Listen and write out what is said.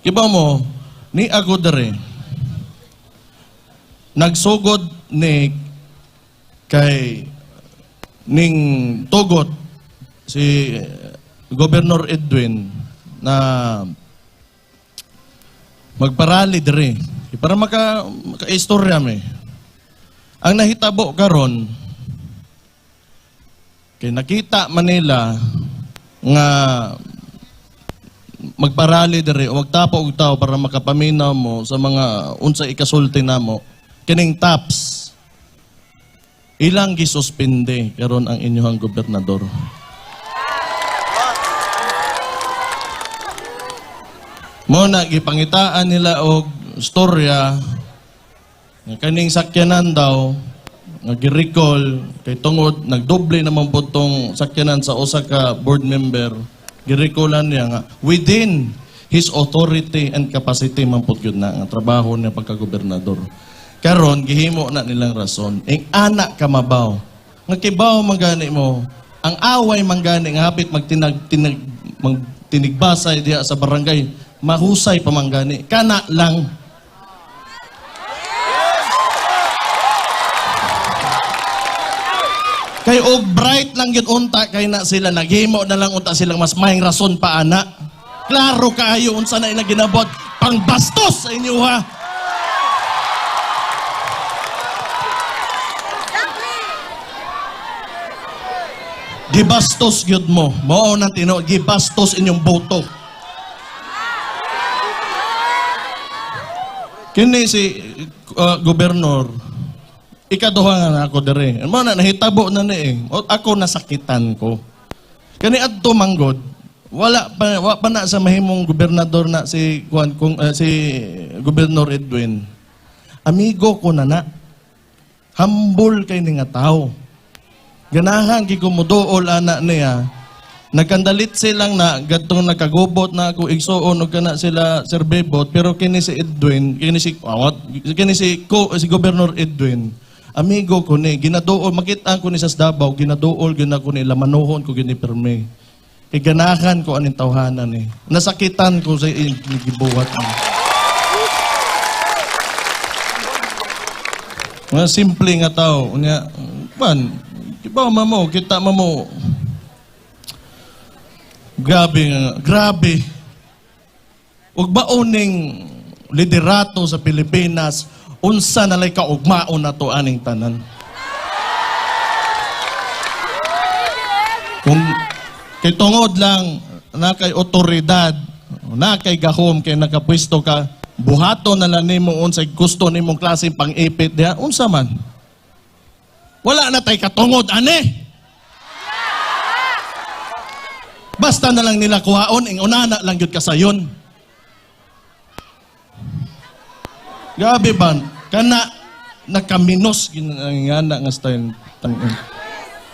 Kiba mo, ni ako dere, nagsugod ni kay ning tugot si Governor Edwin na magparali dere para maka maka-istorya me. Ang nahitabo karon kay nakita Manila nga magparali dere o magtapo og tao para makapaminaw mo sa mga unsa ikasulti namo kining taps. Ilang gisuspende karon ang inyong gobernador? Mo na gipangitaan nila og storya nga kaning sakyanan daw nga gi-recall kay tungod nagdoble naman po sakyanan sa usa ka board member gi-recallan niya nga within his authority and capacity man po yun na nga trabaho niya pagka-gobernador. Karon gihimo na nilang rason. Ing anak ka mabaw. Nga kibaw mangani mo ang away manggani nga hapit magtinag tinag mag, tinigbasay diha sa barangay mahusay pa manggani. Kana lang Kay og bright lang yun unta kay na sila naghimo na lang unta silang mas maing rason pa ana. Klaro kaayo unsa na ila ginabot pang bastos sa inyo ha. Gibastos gyud mo. Mao nang tino gibastos inyong boto. Kini si uh, gobernur ikaduha na ako dire. Mo na nahitabo na ni eh. Ako nasakitan ko. Kani adto manggod wala pa wa pa na sa mahimong gobernador na si Juan kung eh, si Gobernador Edwin. Amigo ko na na. Humble kay ni nga tao. Ganahan gi kumuduol ana niya. Nagkandalit silang na gatong nakagubot na ako igsuon og kana sila Sir Bebot pero kini si Edwin kini si awat kini si ko si Governor Edwin amigo ko ni ginaduol makita ko ni sa Davao ginaduol gina ko ni lamanuhon ko gini perme kay ganahan ko aning tawhanan ni nasakitan ko sa gibuhat niya. Mga simple nga tao. Unya, man, iba mo, kita mo mo. Grabe nga, grabe. Ug baoning liderato sa Pilipinas, unsa na lay kaugmaon na to aning tanan. Kung kay tungod lang na kay otoridad, na kay gahom kay nakapwesto ka, buhato na lang nimo unsay gusto nimong klaseng pang-ipit diha, unsa man. Wala na tay katungod ani. Basta na lang nila kuhaon, ing unana lang yun kasayon. Grabe ba? Kana nakaminos ginangana nga style tangin.